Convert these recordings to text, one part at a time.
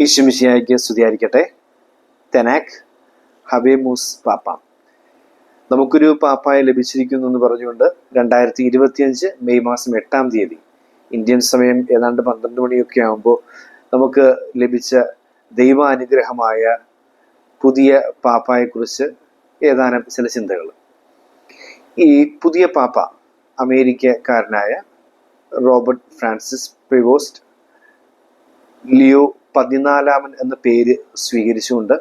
ഈശ്വമിശിയായിക്ക് സ്തുതിയായിരിക്കട്ടെ. തെനാക് ഹബേമൂസ് പാപ്പ. നമുക്കൊരു പാപ്പായ ലഭിച്ചിരിക്കുന്നു എന്ന് പറഞ്ഞുകൊണ്ട് രണ്ടായിരത്തി ഇരുപത്തിയഞ്ച് മെയ് മാസം എട്ടാം തീയതി ഇന്ത്യൻ സമയം ഏതാണ്ട് പന്ത്രണ്ട് മണിയൊക്കെ ആകുമ്പോൾ നമുക്ക് ലഭിച്ച ദൈവാനുഗ്രഹമായ പുതിയ പാപ്പായെക്കുറിച്ച് ഏതാനും ചില ചിന്തകൾ. ഈ പുതിയ പാപ്പ അമേരിക്കക്കാരനായ റോബർട്ട് ഫ്രാൻസിസ് പ്രിവോസ്റ്റ് ലിയോ പതിനാലാമൻ എന്ന പേര് സ്വീകരിച്ചുകൊണ്ട്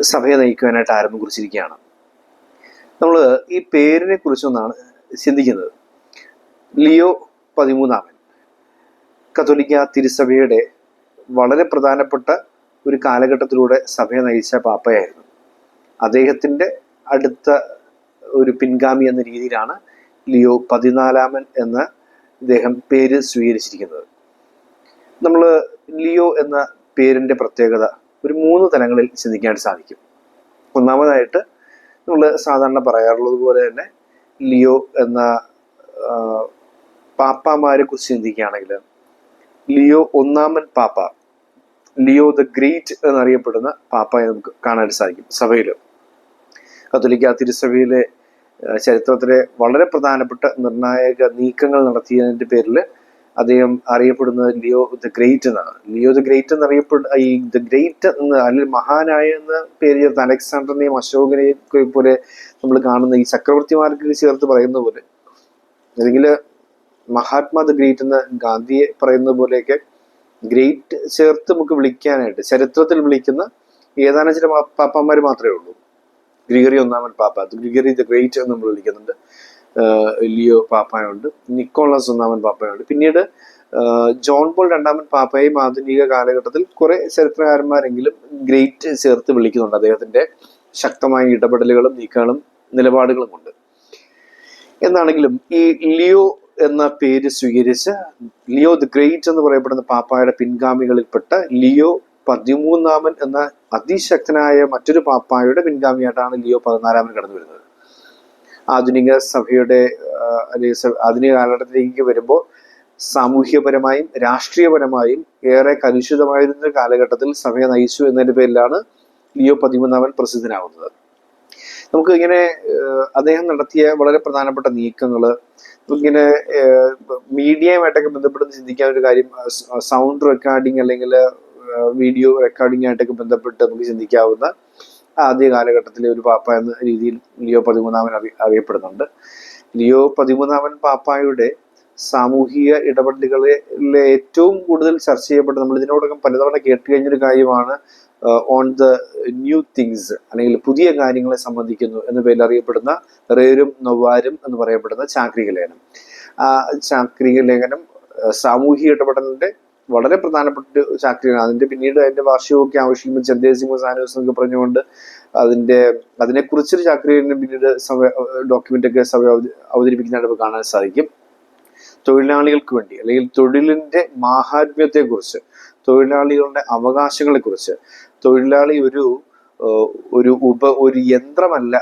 സഭയെ നയിക്കുവാനായിട്ട് ആരംഭം കുറിച്ചിരിക്കുകയാണ്. നമ്മൾ ഈ പേരിനെ കുറിച്ചൊന്നാണ് ചിന്തിക്കുന്നത്. ലിയോ പതിമൂന്നാമൻ കത്തോലിക്ക തിരുസഭയുടെ വളരെ പ്രധാനപ്പെട്ട ഒരു കാലഘട്ടത്തിലൂടെ സഭയെ നയിച്ച പാപ്പയായിരുന്നു. അദ്ദേഹത്തിന്റെ അടുത്ത ഒരു പിൻഗാമി എന്ന രീതിയിലാണ് ലിയോ പതിനാലാമൻ എന്ന ഇദ്ദേഹം പേര് സ്വീകരിച്ചിരിക്കുന്നത്. നമ്മൾ ലിയോ എന്ന പേരിന്റെ പ്രത്യേകത ഒരു മൂന്ന് തലങ്ങളിൽ ചിന്തിക്കാൻ സാധിക്കും. ഒന്നാമതായിട്ട് നമ്മൾ സാധാരണ പറയാറുള്ളത് പോലെ തന്നെ ലിയോ എന്ന പാപ്പാമാരെ കുറിച്ച് ചിന്തിക്കുകയാണെങ്കിൽ ലിയോ ഒന്നാമൻ പാപ്പ ലിയോ ദ ഗ്രേറ്റ് എന്നറിയപ്പെടുന്ന പാപ്പയെ നമുക്ക് കാണാൻ സാധിക്കും സഭയിൽ കത്തോലിക്ക തിരുസഭയിലെ ചരിത്രത്തിലെ വളരെ പ്രധാനപ്പെട്ട നിർണായക നീക്കങ്ങൾ നടത്തിയതിന്റെ പേരിൽ അദ്ദേഹം അറിയപ്പെടുന്നത് ലിയോ ദ ഗ്രേറ്റ് എന്നാണ്. ലിയോ ദ ഗ്രേറ്റ് എന്ന് അറിയപ്പെടുന്ന ഈ ദ ഗ്രേറ്റ് എന്ന് അല്ലെങ്കിൽ മഹാനായ എന്ന പേര് അലക്സാണ്ടറിനെയും അശോകനെയും പോലെ നമ്മൾ കാണുന്ന ഈ ചക്രവർത്തിമാർക്ക് ചേർത്ത് പറയുന്ന പോലെ. അല്ലെങ്കിൽ മഹാത്മാ ദ ഗ്രേറ്റ് എന്ന ഗാന്ധിയെ പറയുന്ന പോലെയൊക്കെ ഗ്രേറ്റ് ചേർത്ത് നമുക്ക് വിളിക്കാനായിട്ട് ചരിത്രത്തിൽ വിളിക്കുന്ന ഏതാനും ചില പാപ്പാന്മാർ മാത്രമേ ഉള്ളൂ. ഗ്രിഗറി ഒന്നാമൻ പാപ്പ ഗ്രിഗറി ദ ഗ്രേറ്റ് എന്ന് നമ്മൾ വിളിക്കുന്നുണ്ട്. ലിയോ പാപ്പയുണ്ട് നിക്കോളസ് ഒന്നാമൻ പാപ്പയുണ്ട്. പിന്നീട് ജോൺ പോൾ രണ്ടാമൻ പാപ്പയും ആധുനിക കാലഘട്ടത്തിൽ കുറെ ചരിത്രകാരന്മാരെങ്കിലും ഗ്രേറ്റ് ചേർത്ത് വിളിക്കുന്നുണ്ട്. അദ്ദേഹത്തിന്റെ ശക്തമായ ഇടപെടലുകളും നീക്കങ്ങളും നിലപാടുകളും കൊണ്ട്. എന്നാണെങ്കിലും ഈ ലിയോ എന്ന പേര് സ്വീകരിച്ച് ലിയോ ദി ഗ്രേറ്റ് എന്ന് പറയപ്പെടുന്ന പാപ്പായുടെ പിൻഗാമികളിൽപ്പെട്ട ലിയോ പതിമൂന്നാമൻ എന്ന അതിശക്തനായ മറ്റൊരു പാപ്പായുടെ പിൻഗാമിയായിട്ടാണ് ലിയോ പതിനാലാമൻ കടന്നു വരുന്നത് ആധുനിക സഭയുടെ അല്ലെങ്കിൽ ആധുനിക കാലഘട്ടത്തിലേക്ക് വരുമ്പോൾ സാമൂഹ്യപരമായും രാഷ്ട്രീയപരമായും ഏറെ കലുഷിതമായിരുന്ന കാലഘട്ടത്തിൽ സഭയെ നയിച്ചു എന്നതിന്റെ പേരിലാണ് ലിയോ പതിമൂന്നാമൻ പ്രസിദ്ധനാവുന്നത് നമുക്ക് ഇങ്ങനെ അദ്ദേഹം നടത്തിയ വളരെ പ്രധാനപ്പെട്ട നീക്കങ്ങൾ ഇങ്ങനെ മീഡിയയുമായിട്ടൊക്കെ ബന്ധപ്പെട്ട് ചിന്തിക്കാൻ ഒരു കാര്യം സൗണ്ട് റെക്കോർഡിങ് അല്ലെങ്കിൽ വീഡിയോ റെക്കോർഡിംഗ് ആയിട്ടൊക്കെ ബന്ധപ്പെട്ട് നമുക്ക് ചിന്തിക്കാവുന്ന ആദ്യ കാലഘട്ടത്തിലെ ഒരു പാപ്പ എന്ന രീതിയിൽ ലിയോ പതിമൂന്നാമൻ അറി അറിയപ്പെടുന്നുണ്ട്. ലിയോ പതിമൂന്നാമൻ പാപ്പായുടെ സാമൂഹിക ഇടപെടലുകളിലെ ഏറ്റവും കൂടുതൽ ചർച്ച ചെയ്യപ്പെട്ട നമ്മൾ ഇതിനോടകം പലതവണ കേട്ട് കഴിഞ്ഞൊരു കാര്യമാണ് ഓൺ ദ ന്യൂ തിങ്സ് അല്ലെങ്കിൽ പുതിയ കാര്യങ്ങളെ സംബന്ധിക്കുന്നു എന്ന പേരിൽ അറിയപ്പെടുന്ന റേരും നൊവാരും എന്ന് പറയപ്പെടുന്ന ചാക്രിക ലേഖനം. ആ ചാക്രിക ലേഖനം സാമൂഹിക ഇടപെടലിന്റെ വളരെ പ്രധാനപ്പെട്ട ചാക്രിക അതിന്റെ പിന്നീട് അതിന്റെ വാർഷികമൊക്കെ ആവശ്യമില്ല ചന്ദേസിംഗ് സാനോസ് എന്നൊക്കെ പറഞ്ഞുകൊണ്ട് അതിന്റെ അതിനെക്കുറിച്ചൊരു ചാക്രിയെ പിന്നീട് സഭ ഡോക്യുമെന്റ് ഒക്കെ സഭ അവത- അവതരിപ്പിക്കുന്നതായിട്ട് നമുക്ക് കാണാൻ സാധിക്കും. തൊഴിലാളികൾക്ക് വേണ്ടി അല്ലെങ്കിൽ തൊഴിലിന്റെ മാഹാത്മ്യത്തെക്കുറിച്ച് തൊഴിലാളികളുടെ അവകാശങ്ങളെക്കുറിച്ച് തൊഴിലാളി ഒരു ഒരു ഉപ ഒരു യന്ത്രമല്ല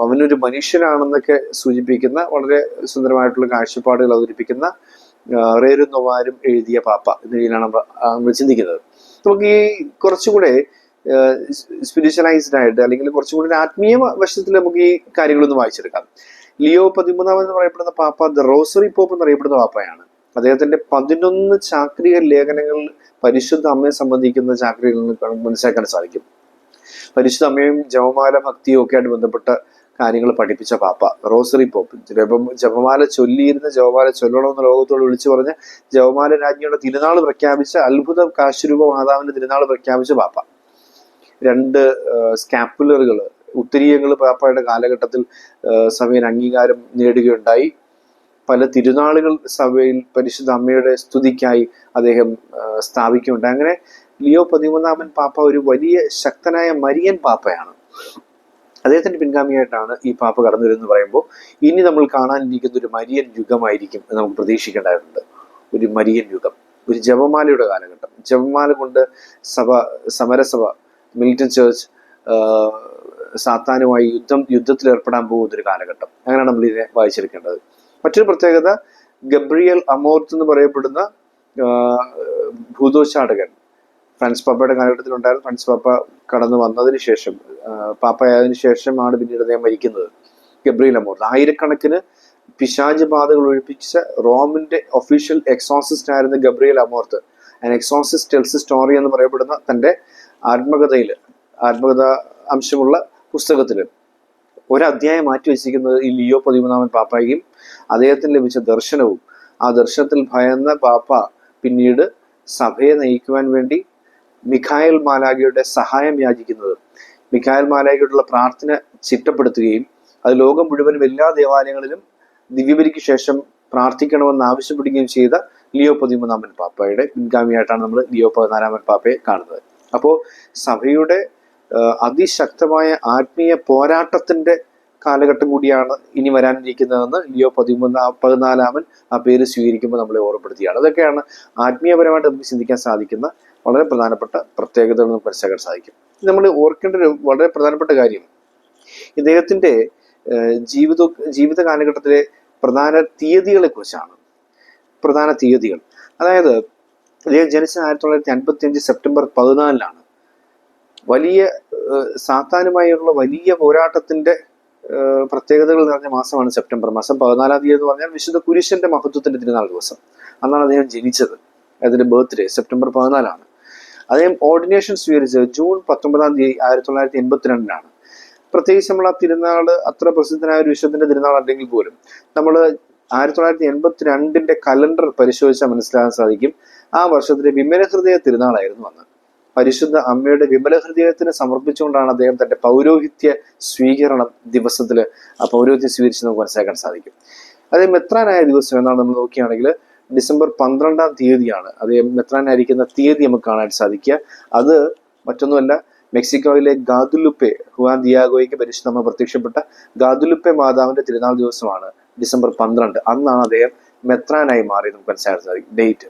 അവനൊരു മനുഷ്യനാണെന്നൊക്കെ സൂചിപ്പിക്കുന്ന വളരെ സുന്ദരമായിട്ടുള്ള കാഴ്ചപ്പാടുകൾ അവതരിപ്പിക്കുന്ന റേരും നൊവാരും എഴുതിയ പാപ്പ എന്ന രീതിയിലാണ് നമ്മൾ ചിന്തിക്കുന്നത്. നമുക്ക് ഈ കുറച്ചുകൂടെ സ്പിരിച്വലൈസ്ഡ് ആയിട്ട് അല്ലെങ്കിൽ കുറച്ചുകൂടി ആത്മീയ വശത്തിൽ നമുക്ക് ഈ കാര്യങ്ങളൊന്ന് വായിച്ചെടുക്കാം. ലിയോ പതിമൂന്നാമൻ എന്ന് പറയപ്പെടുന്ന പാപ്പ ദ റോസറി പോപ്പ് എന്നറിയപ്പെടുന്ന പാപ്പയാണ്. അദ്ദേഹത്തിന്റെ പതിനൊന്ന് ചാക്രിക ലേഖനങ്ങൾ പരിശുദ്ധ അമ്മയെ സംബന്ധിക്കുന്ന ചാക്രികളിൽ മനസ്സിലാക്കാൻ സാധിക്കും. പരിശുദ്ധ അമ്മയും ജവമാല ഭക്തിയും ഒക്കെ ആയിട്ട് ബന്ധപ്പെട്ട കാര്യങ്ങൾ പഠിപ്പിച്ച പാപ്പ. Rosary pope. ജപം ജപമാല ചൊല്ലിയിരുന്ന ജപമാല ചൊല്ലണമെന്ന് ലോകത്തോട് വിളിച്ചു പറഞ്ഞ ജപമാല രാജ്ഞിയുടെ തിരുനാൾ പ്രഖ്യാപിച്ച അത്ഭുത കാശുരൂപ മാതാവിന്റെ തിരുനാൾ പ്രഖ്യാപിച്ച പാപ്പ. രണ്ട് സ്കാപ്പുലറുകൾ ഉത്തരീയങ്ങൾ പാപ്പയുടെ കാലഘട്ടത്തിൽ സഭയിൽ അംഗീകാരം നേടുകയുണ്ടായി. പല തിരുനാളുകൾ സഭയിൽ പരിശുദ്ധ അമ്മയുടെ സ്തുതിക്കായി അദ്ദേഹം സ്ഥാപിക്കുന്നുണ്ട് അങ്ങനെ ലിയോ പതിമൂന്നാമൻ പാപ്പ ഒരു വലിയ ശക്തനായ മരിയൻ പാപ്പയാണ്. അദ്ദേഹത്തിന്റെ പിൻഗാമിയായിട്ടാണ് ഈ പാപ്പ കടന്നു വരുന്നത് പറയുമ്പോൾ ഇനി നമ്മൾ കാണാനിരിക്കുന്ന ഒരു മരിയൻ യുഗമായിരിക്കും എന്ന് നമുക്ക് പ്രതീക്ഷിക്കേണ്ടതായിട്ടുണ്ട്. ഒരു മരിയൻ യുഗം ഒരു ജപമാലയുടെ കാലഘട്ടം. ജപമാല കൊണ്ട് സഭ സമരസഭ മിലിറ്റൻ ചേർച്ച് സാത്താനുമായി യുദ്ധം യുദ്ധത്തിൽ ഏർപ്പെടാൻ പോകുന്ന ഒരു കാലഘട്ടം. അങ്ങനെയാണ് നമ്മൾ ഇതിനെ വായിച്ചെടുക്കേണ്ടത്. മറ്റൊരു പ്രത്യേകത ഗബ്രിയൽ അമോർത്ത് എന്ന് പറയപ്പെടുന്ന ഭൂതോച്ചാടകൻ. ഫ്രാൻസ് പാപ്പയുടെ കാലഘട്ടത്തിലുണ്ടായിരുന്നു ഫ്രാൻസ് പാപ്പ കടന്നു വന്നതിന് ശേഷം പാപ്പയായതിന് ശേഷമാണ് പിന്നീട് അദ്ദേഹം മരിക്കുന്നത്. Gabriel Amorth. ആയിരക്കണക്കിന് പിശാജ് ബാധകൾ ഒഴിപ്പിച്ച റോമിന്റെ ഒഫീഷ്യൽ എക്സോസിസ്റ്റ് ആയിരുന്ന Gabriel Amorth. An exorcist tells story എന്ന് പറയപ്പെടുന്ന തന്റെ ആത്മകഥയിൽ ആത്മകഥ അംശമുള്ള പുസ്തകത്തിൽ ഒരധ്യായം മാറ്റി വെച്ചിരിക്കുന്നത് ഈ ലിയോ പതിമൂന്നാമൻ പാപ്പായും അദ്ദേഹത്തിന് ലഭിച്ച ദർശനവും ആ ദർശനത്തിൽ ഭയന്ന പാപ്പ പിന്നീട് സഭയെ നയിക്കുവാൻ വേണ്ടി മിഖായൽ മാലാഖയുടെ സഹായം യാചിക്കുന്നത്. മിഖായൽ മാലാഖയോടുള്ള പ്രാർത്ഥന ചിട്ടപ്പെടുത്തുകയും അത് ലോകം മുഴുവനും എല്ലാ ദേവാലയങ്ങളിലും ദിവ്യബലിക്ക് ശേഷം പ്രാർത്ഥിക്കണമെന്ന് ആവശ്യപ്പെടുകയും ചെയ്ത ലിയോ പതിമൂന്നാമൻ പാപ്പയുടെ പിൻഗാമിയായിട്ടാണ് നമ്മൾ ലിയോ പതിനാലാമൻ പാപ്പയെ കാണുന്നത്. അപ്പോൾ സഭയുടെ അതിശക്തമായ ആത്മീയ പോരാട്ടത്തിന്റെ കാലഘട്ടം കൂടിയാണ് ഇനി വരാനിരിക്കുന്നതെന്ന് ലിയോ പതിമൂന്നാ പതിനാലാമൻ ആ പേര് സ്വീകരിക്കുമ്പോൾ നമ്മളെ ഓർമ്മപ്പെടുത്തിയാണ് അതൊക്കെയാണ് ആത്മീയപരമായിട്ട് നമുക്ക് ചിന്തിക്കാൻ സാധിക്കുന്ന വളരെ പ്രധാനപ്പെട്ട പ്രത്യേകതകൾ നമുക്ക് മനസ്സിലാക്കാൻ സാധിക്കും. നമ്മൾ ഓർക്കേണ്ട ഒരു വളരെ പ്രധാനപ്പെട്ട കാര്യം. ഇദ്ദേഹത്തിന്റെ ജീവിത ജീവിത കാലഘട്ടത്തിലെ പ്രധാന തീയതികളെ കുറിച്ചാണ് പ്രധാന തീയതികൾ. അതായത് ഇദ്ദേഹം ജനിച്ച ആയിരത്തി തൊള്ളായിരത്തി അൻപത്തി അഞ്ച് സെപ്റ്റംബർ പതിനാലിലാണ് വലിയ സാത്താനുമായുള്ള വലിയ പോരാട്ടത്തിന്റെ പ്രത്യേകതകൾ നിറഞ്ഞ മാസമാണ് സെപ്റ്റംബർ മാസം. പതിനാലാം തീയതി എന്ന് പറഞ്ഞാൽ വിശുദ്ധ കുരിശന്റെ മഹത്വത്തിന്റെ തിരുനാൾ ദിവസം. അന്നാണ് അദ്ദേഹം ജനിച്ചത്. അതിന്റെ ബർത്ത്ഡേ സെപ്റ്റംബർ പതിനാലാണ്. അദ്ദേഹം ഓർഡിനേഷൻ സ്വീകരിച്ചത് ജൂൺ പത്തൊമ്പതാം തീയതി ആയിരത്തി തൊള്ളായിരത്തി എൺപത്തിരണ്ടിനാണ് പ്രത്യേകിച്ച് നമ്മൾ ആ തിരുനാൾ അത്ര പ്രസിദ്ധനായ ഒരു വിശ്വത്തിന്റെ തിരുനാൾ അല്ലെങ്കിൽ പോലും നമ്മൾ ആയിരത്തി തൊള്ളായിരത്തി എൺപത്തി രണ്ടിന്റെ കലണ്ടർ പരിശോധിച്ചാൽ മനസ്സിലാക്കാൻ സാധിക്കും. ആ വർഷത്തിലെ വിമലഹൃദയ തിരുനാളായിരുന്നു അന്ന്. പരിശുദ്ധ അമ്മയുടെ വിമലഹൃദയത്തിന് സമർപ്പിച്ചുകൊണ്ടാണ് അദ്ദേഹം തന്റെ പൗരോഹിത്യ സ്വീകരണം ദിവസത്തിൽ ആ പൗരോഹിത്യം സ്വീകരിച്ച് നമുക്ക് മനസ്സിലാക്കാൻ സാധിക്കും. അദ്ദേഹം മെത്രാനായ ദിവസം എന്നാണ് നമ്മൾ നോക്കുകയാണെങ്കിൽ ഡിസംബർ പന്ത്രണ്ടാം തീയതിയാണ്. അത് മെത്രാനായിരിക്കുന്ന തീയതി നമുക്ക് കാണാൻ സാധിക്കുക. അത് മറ്റൊന്നുമല്ല മെക്സിക്കോയിലെ ഗാദുലുപ്പെ ഹുവാൻ ദിയാഗോയ്ക്ക് പരിശുദ്ധമ പ്രത്യക്ഷപ്പെട്ട ഗാദുലുപ്പെ മാതാവിന്റെ തിരുനാൾ ദിവസമാണ് ഡിസംബർ പന്ത്രണ്ട്. അന്നാണ് അദ്ദേഹം മെത്രാനായി മാറി നമുക്ക് മനസ്സിലാക്കാൻ സാധിക്കും. ഡേറ്റ്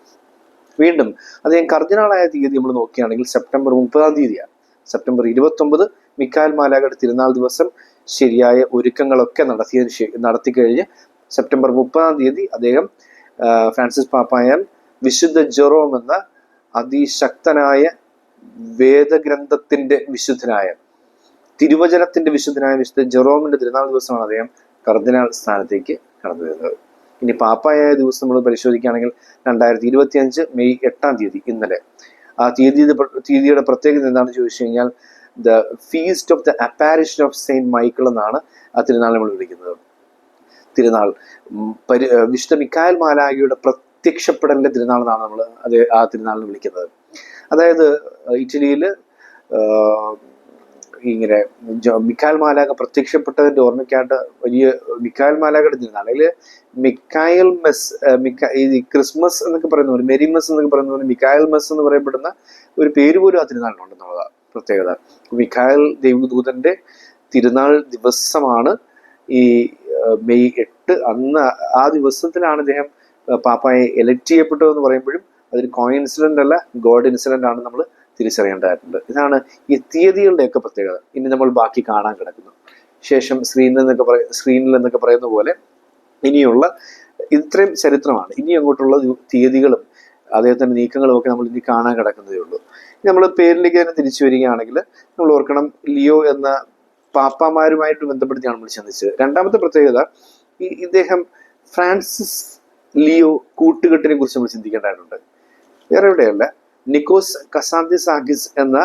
വീണ്ടും അദ്ദേഹം കർദിനാളായ തീയതി നമ്മൾ നോക്കുകയാണെങ്കിൽ സെപ്റ്റംബർ മുപ്പതാം തീയതിയാണ്. സെപ്റ്റംബർ ഇരുപത്തൊമ്പത് മിക്കാൽ മാലാഗയുടെ തിരുനാൾ ദിവസം ശരിയായ ഒരുക്കങ്ങളൊക്കെ നടത്തിയതിന് ശേ നടത്തിക്കഴിഞ്ഞ് സെപ്റ്റംബർ മുപ്പതാം തീയതി അദ്ദേഹം ഫ്രാൻസിസ് പാപ്പായാൽ വിശുദ്ധ ജെറോം എന്ന അതിശക്തനായ വേദഗ്രന്ഥത്തിന്റെ വിശുദ്ധനായ തിരുവചനത്തിന്റെ വിശുദ്ധനായ വിശുദ്ധ ജെറോമിന്റെ തിരുനാൾ ദിവസമാണ് അദ്ദേഹം കർദിനാൾ സ്ഥാനത്തേക്ക് കടന്നു വരുന്നത്. ഇനി പാപ്പായ ദിവസം നമ്മൾ പരിശോധിക്കുകയാണെങ്കിൽ രണ്ടായിരത്തി ഇരുപത്തി അഞ്ച് മെയ് എട്ടാം തീയതി ഇന്നലെ. ആ തീയതി തീയതിയുടെ പ്രത്യേകത എന്താണെന്ന് ചോദിച്ചു കഴിഞ്ഞാൽ the feast of the apparition of Saint Michael എന്നാണ് ആ തിരുനാൾ നമ്മൾ വിളിക്കുന്നത്. തിരുനാൾ. പരി വിശുദ്ധ മിക്കായൽ മാലാഖിയുടെ പ്രത്യക്ഷപ്പെടലിന്റെ തിരുനാൾ എന്നാണ് നമ്മൾ അത് ആ തിരുനാളിന് വിളിക്കുന്നത്. അതായത് ഇറ്റലിയിൽ ഇങ്ങനെ മിക്കായൽ മാലാഖ പ്രത്യക്ഷപ്പെട്ടതിന്റെ ഓർമ്മയ്ക്കായിട്ട് വലിയ മിക്കായൽ മാലാഖയുടെ തിരുനാൾ. അതിൽ മിക്കായൽ മെസ് മിക്ക ഈ ക്രിസ്മസ് എന്നൊക്കെ പറയുന്ന പോലെ മെരിമസ് എന്നൊക്കെ പറയുന്ന പോലെ മിക്കായൽ മെസ് എന്ന് പറയപ്പെടുന്ന ഒരു പേര് പോലും ആ തിരുനാളിനുണ്ടെന്നുള്ളതാണ് പ്രത്യേകത. മിക്കായൽ ദൈവദൂതന്റെ തിരുനാൾ ദിവസമാണ് ഈ മെയ് എട്ട് അന്ന് ആ ദിവസത്തിലാണ് അദ്ദേഹം പാപ്പായെ എലക്ട് ചെയ്യപ്പെട്ടു എന്ന് പറയുമ്പോഴും അതൊരു കോ കോയിൻസിഡന്റ് അല്ല ഗോഡ് ഇൻസിഡന്റ് ആണ് നമ്മൾ തിരിച്ചറിയേണ്ടതായിട്ടുണ്ട്. ഇതാണ് ഈ തീയതികളുടെയൊക്കെ പ്രത്യേകത. ഇനി നമ്മൾ ബാക്കി കാണാൻ കിടക്കുന്നു. ശേഷം സ്ക്രീനിൽ നിന്നൊക്കെ പറയ സ്ക്രീനിൽ എന്നൊക്കെ പറയുന്ന പോലെ ഇനിയുള്ള ഇത്രയും ചരിത്രമാണ്. ഇനി അങ്ങോട്ടുള്ള തീയതികളും അദ്ദേഹത്തിന്റെ നീക്കങ്ങളും ഒക്കെ നമ്മൾ ഇനി കാണാൻ കിടക്കുന്നതേ ഉള്ളൂ. നമ്മൾ പേരിലേക്ക് തന്നെ തിരിച്ചു വരികയാണെങ്കിൽ നമ്മൾ ഓർക്കണം ലിയോ എന്ന പാപ്പാമാരുമായിട്ട് ബന്ധപ്പെടുത്തിയാണ് നമ്മൾ ചിന്തിച്ചത്. രണ്ടാമത്തെ പ്രത്യേകത ഈ ഇദ്ദേഹം ഫ്രാൻസിസ് ലിയോ കൂട്ടുകെട്ടിനെ കുറിച്ച് നമ്മൾ ചിന്തിക്കേണ്ടതായിട്ടുണ്ട്. വേറെ എവിടെയല്ല നിക്കോസ് കസാന്തിസാഗിസ് എന്ന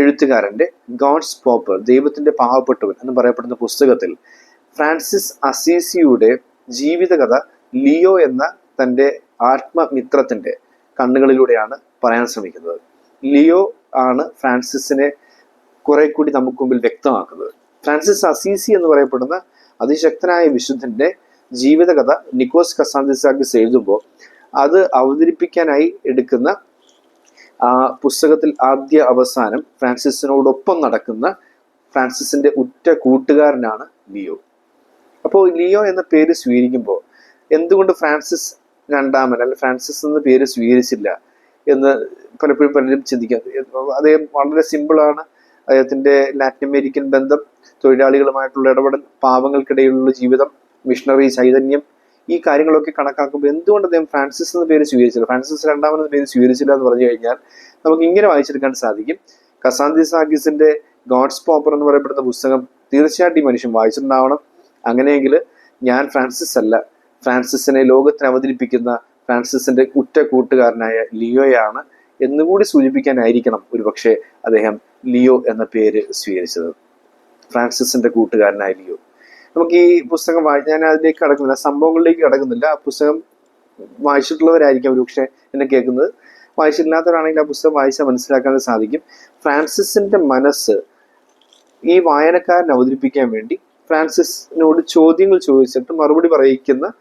എഴുത്തുകാരന്റെ ഗോഡ്സ് പോപ്പർ ദൈവത്തിന്റെ പാവപ്പെട്ടവൻ എന്ന് പറയപ്പെടുന്ന പുസ്തകത്തിൽ ഫ്രാൻസിസ് അസീസിയുടെ ജീവിതകഥ ലിയോ എന്ന തന്റെ ആത്മമിത്രത്തിന്റെ കണ്ണുകളിലൂടെയാണ് പറയാൻ ശ്രമിക്കുന്നത്. ലിയോ ആണ് ഫ്രാൻസിസിനെ കുറെ കൂടി നമുക്ക് മുമ്പിൽ വ്യക്തമാക്കുന്നത്. ഫ്രാൻസിസ് അസീസി എന്ന് പറയപ്പെടുന്ന അതിശക്തനായ വിശുദ്ധന്റെ ജീവിതകഥ നിക്കോസ് കസാന്തിസാക്കി എഴുതുമ്പോൾ അത് അവതരിപ്പിക്കാനായി എടുക്കുന്ന ആ പുസ്തകത്തിൽ ആദ്യ അവസാനം ഫ്രാൻസിസിനോടൊപ്പം നടക്കുന്ന ഫ്രാൻസിസിന്റെ ഉറ്റ കൂട്ടുകാരനാണ് ലിയോ. അപ്പോൾ ലിയോ എന്ന പേര് സ്വീകരിക്കുമ്പോൾ എന്തുകൊണ്ട് ഫ്രാൻസിസ് രണ്ടാമൻ അല്ലെ ഫ്രാൻസിസ് എന്ന പേര് സ്വീകരിച്ചില്ല എന്ന് പലപ്പോഴും പലരും ചിന്തിക്കാം അദ്ദേഹം വളരെ സിമ്പിളാണ് അദ്ദേഹത്തിന്റെ ലാറ്റിൻ അമേരിക്കൻ ബന്ധം തൊഴിലാളികളുമായിട്ടുള്ള ഇടപെടൽ പാവങ്ങൾക്കിടയിലുള്ള ജീവിതം മിഷണറി ചൈതന്യം ഈ കാര്യങ്ങളൊക്കെ കണക്കാക്കുമ്പോൾ എന്തുകൊണ്ട് അദ്ദേഹം ഫ്രാൻസിസ് എന്ന പേര് സ്വീകരിച്ചില്ല? ഫ്രാൻസിസ് രണ്ടാമത് പേര് സ്വീകരിച്ചില്ല എന്ന് പറഞ്ഞു കഴിഞ്ഞാൽ നമുക്ക് ഇങ്ങനെ വായിച്ചെടുക്കാൻ സാധിക്കും. കസാന്തി സാഗിസിന്റെ ഗോഡ്സ് പോപ്പർ എന്ന് പറയപ്പെടുന്ന പുസ്തകം തീർച്ചയായിട്ടും ഈ മനുഷ്യൻ വായിച്ചിട്ടുണ്ടാവണം. അങ്ങനെയെങ്കിൽ ഞാൻ ഫ്രാൻസിസ് അല്ല. ഫ്രാൻസിസിനെ ലോകത്തിന് അവതരിപ്പിക്കുന്ന ഫ്രാൻസിസിന്റെ ഉറ്റ കൂട്ടുകാരനായ ലിയോയാണ് എന്നുകൂടി സൂചിപ്പിക്കാനായിരിക്കണം ഒരുപക്ഷെ അദ്ദേഹം ലിയോ എന്ന പേര് സ്വീകരിച്ചത്. ഫ്രാൻസിസിന്റെ കൂട്ടുകാരനായ ലിയോ. നമുക്ക് ഈ പുസ്തകം വായി ഞാൻ അതിലേക്ക് കടക്കുന്നില്ല. സംഭവങ്ങളിലേക്ക് കടക്കുന്നില്ല. ആ പുസ്തകം വായിച്ചിട്ടുള്ളവരായിരിക്കും ഒരുപക്ഷെ എന്നെ കേൾക്കുന്നത്. വായിച്ചിട്ടില്ലാത്തവരാണെങ്കിൽ ആ പുസ്തകം വായിച്ചാൽ മനസ്സിലാക്കാൻ സാധിക്കും. ഫ്രാൻസിസിന്റെ മനസ്സ് ഈ വായനക്കാരൻ അവതരിപ്പിക്കാൻ വേണ്ടി ഫ്രാൻസിസിനോട് ചോദ്യങ്ങൾ ചോദിച്ചിട്ട് മറുപടി പറയിക്കുന്ന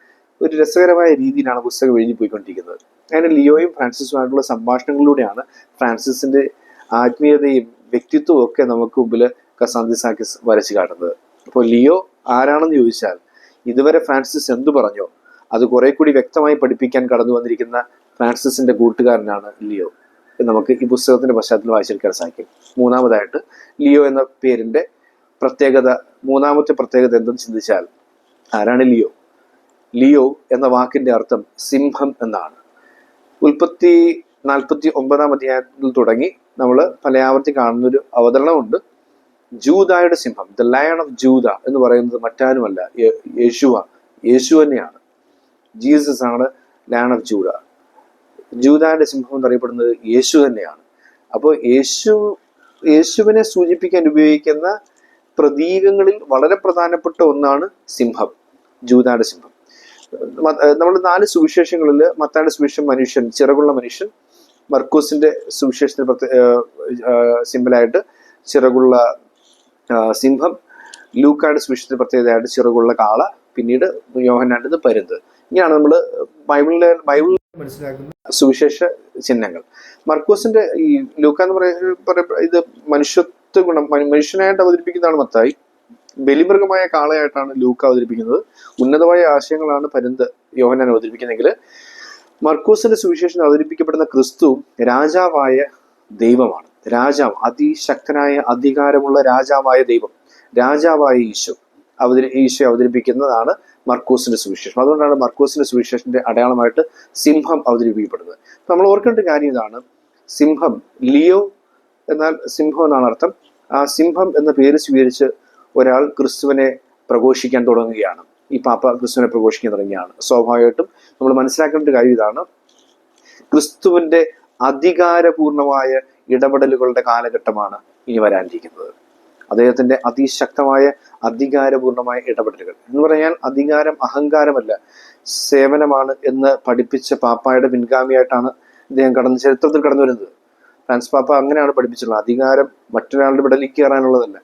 ഒരു രസകരമായ രീതിയിലാണ് പുസ്തകം എഴുതി പോയിക്കൊണ്ടിരിക്കുന്നത് അങ്ങനെ ലിയോയും ഫ്രാൻസിസുമായിട്ടുള്ള സംഭാഷണങ്ങളിലൂടെയാണ് ഫ്രാൻസിസിന്റെ ആത്മീയതയും വ്യക്തിത്വവും ഒക്കെ നമുക്ക് മുമ്പിൽ കസാന്തിസാക്കിസ് വരച്ചു കാട്ടുന്നത്. അപ്പോൾ ലിയോ ആരാണെന്ന് ചോദിച്ചാൽ ഇതുവരെ ഫ്രാൻസിസ് എന്തു പറഞ്ഞോ അത് കുറെ കൂടി വ്യക്തമായി പഠിപ്പിക്കാൻ കടന്നു വന്നിരിക്കുന്ന ഫ്രാൻസിസിന്റെ കൂട്ടുകാരനാണ് ലിയോ. നമുക്ക് ഈ പുസ്തകത്തിന്റെ പശ്ചാത്തലം വായിച്ചെടുക്കാൻ സാധിക്കും. മൂന്നാമതായിട്ട് ലിയോ എന്ന പേരിന്റെ പ്രത്യേകത മൂന്നാമത്തെ പ്രത്യേകത എന്തെന്ന് ചിന്തിച്ചാൽ ആരാണ് ലിയോ? ലിയോ എന്ന വാക്കിന്റെ അർത്ഥം സിംഹം എന്നാണ്. ഉൽപ്പത്തി നാൽപ്പത്തി ഒമ്പതാം അധ്യായത്തിൽ തുടങ്ങി നമ്മൾ പലയാവർത്തി കാണുന്നൊരു അവതരണമുണ്ട്. ജൂതായുടെ സിംഹം ദ ലയൺ ഓഫ് ജൂത എന്ന് പറയുന്നത് മറ്റാരുമല്ല യേശുവ യേശു തന്നെയാണ്. ജീസസ് ആണ് ലയൺ ഓഫ് ജൂത ജൂതായുടെ സിംഹം എന്നറിയപ്പെടുന്നത് യേശു തന്നെയാണ്. അപ്പോൾ യേശു യേശുവിനെ സൂചിപ്പിക്കാൻ ഉപയോഗിക്കുന്ന പ്രതീകങ്ങളിൽ വളരെ പ്രധാനപ്പെട്ട ഒന്നാണ് സിംഹം ജൂതായുടെ സിംഹം. നമ്മൾ നാല് സുവിശേഷങ്ങളിൽ മത്തായുടെ സുവിശേഷം മനുഷ്യൻ ചിറകുള്ള മനുഷ്യൻ മർക്കോസിന്റെ സുവിശേഷത്തിന് പ്രത്യേക സിമ്പിളായിട്ട് ചിറകുള്ള സിംഹം ലൂക്കായുടെ സുവിശേഷത്തിന് പ്രത്യേകതയായിട്ട് ചിറകുള്ള കാള പിന്നീട് യോഹനാന്റെ പരുന്ത്. ഇങ്ങനെയാണ് നമ്മൾ ബൈബിളിലെ ബൈബിളിൽ മനസ്സിലാക്കുന്ന സുവിശേഷ ചിഹ്നങ്ങൾ. മർക്കോസിന്റെ ഈ ലൂക്ക എന്ന് പറയുന്ന ഇത് മനുഷ്യത്വ ഗുണം മനു- മനുഷ്യനായിട്ട് അവതരിപ്പിക്കുന്നതാണ് മത്തായി. ബലിമൃഗമായ കാളയായിട്ടാണ് ലൂക്ക അവതരിപ്പിക്കുന്നത്. ഉന്നതമായ ആശയങ്ങളാണ് പരുന്ത് യോഹനാൻ അവതരിപ്പിക്കുന്നെങ്കിൽ മർക്കൂസിന്റെ സുവിശേഷം അവതരിപ്പിക്കപ്പെടുന്ന ക്രിസ്തു രാജാവായ ദൈവമാണ്. രാജാവ് അതിശക്തനായ അധികാരമുള്ള രാജാവായ ദൈവം രാജാവായ ഈശോ അവതരി ഈശോ അവതരിപ്പിക്കുന്നതാണ് മർക്കൂസിന്റെ സുവിശേഷം. അതുകൊണ്ടാണ് മർക്കൂസിന്റെ സുവിശേഷന്റെ അടയാളമായിട്ട് സിംഹം അവതരിപ്പിക്കപ്പെടുന്നത്. നമ്മൾ ഓർക്കേണ്ട കാര്യം ഇതാണ്. സിംഹം ലിയോ എന്നാൽ സിംഹം എന്നാണ് അർത്ഥം. ആ സിംഹം എന്ന പേര് സ്വീകരിച്ച് ഒരാൾ ക്രിസ്തുവിനെ പ്രഘോഷിക്കാൻ തുടങ്ങുകയാണ്. ഈ പാപ്പ ക്രിസ്തുവിനെ പ്രഘോഷിക്കാൻ തുടങ്ങിയാണ് സ്വാഭാവികമായിട്ടും നമ്മൾ മനസ്സിലാക്കേണ്ട ഒരു കാര്യം ഇതാണ്. ക്രിസ്തുവിന്റെ അധികാരപൂർണമായ ഇടപെടലുകളുടെ കാലഘട്ടമാണ് ഇനി വരാനിരിക്കുന്നത്. അദ്ദേഹത്തിന്റെ അതിശക്തമായ അധികാരപൂർണമായ ഇടപെടലുകൾ. എന്ന് പറഞ്ഞാൽ അധികാരം അഹങ്കാരമല്ല. സേവനമാണ് എന്ന് പഠിപ്പിച്ച പാപ്പായുടെ പിൻഗാമിയായിട്ടാണ് ഇദ്ദേഹം കടന്ന് ചരിത്രത്തിൽ കടന്നു വരുന്നത് ഫ്രാൻസ് പാപ്പ അങ്ങനെയാണ് പഠിപ്പിച്ചിട്ടുള്ളത്. അധികാരം മറ്റൊരാളുടെ വിടലിൽ കയറാനുള്ളതല്ല.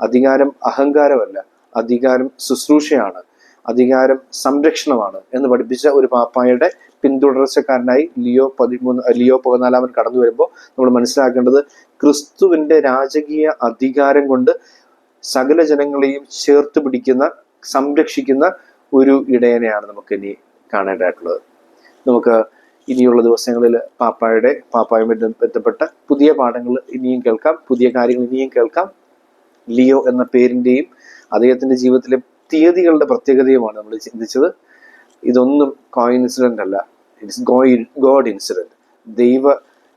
അധികാരം അഹങ്കാരമല്ല അധികാരം ശുശ്രൂഷയാണ് അധികാരം സംരക്ഷണമാണ് എന്ന് പഠിപ്പിച്ച ഒരു പാപ്പായുടെ പിന്തുടർച്ചക്കാരനായി ലിയോ പതിമൂന്ന് ലിയോ പതിനാലാമൻ കടന്നു വരുമ്പോൾ നമ്മൾ മനസ്സിലാക്കേണ്ടത് ക്രിസ്തുവിന്റെ രാജകീയ അധികാരം കൊണ്ട് സകല ജനങ്ങളെയും ചേർത്ത് പിടിക്കുന്ന സംരക്ഷിക്കുന്ന ഒരു ഇടയനെയാണ് നമുക്ക് ഇനി കാണേണ്ടതായിട്ടുള്ളത്. നമുക്ക് ഇനിയുള്ള ദിവസങ്ങളിൽ പാപ്പായുടെ പാപ്പായുമായി ബന്ധപ്പെട്ട പുതിയ പാഠങ്ങൾ ഇനിയും കേൾക്കാം പുതിയ കാര്യങ്ങൾ ഇനിയും കേൾക്കാം. ലിയോ എന്ന പേരിന്റെയും അദ്ദേഹത്തിന്റെ ജീവിതത്തിലെ തീയതികളുടെ പ്രത്യേകതയുമാണ് നമ്മൾ ചിന്തിച്ചത്. ഇതൊന്നും കോ കോയിൻസിഡന്റ് അല്ല. ഇറ്റ്സ് ഗോ ഗോഡ് ഇൻസിഡന്റ് ദൈവ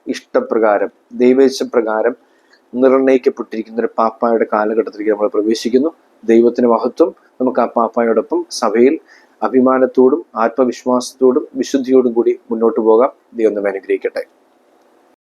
ഇഷ്ടപ്രകാരം ദൈവേച്ഛപ്രകാരം നിർണയിക്കപ്പെട്ടിരിക്കുന്ന ഒരു പാപ്പായുടെ കാലഘട്ടത്തിലേക്ക് നമ്മൾ പ്രവേശിക്കുന്നു. ദൈവത്തിന് മഹത്വം. നമുക്ക് ആ പാപ്പായോടൊപ്പം സഭയിൽ അഭിമാനത്തോടും ആത്മവിശ്വാസത്തോടും വിശുദ്ധിയോടും കൂടി മുന്നോട്ട് പോകാം. ദൈവം നമ്മെ അനുഗ്രഹിക്കട്ടെ.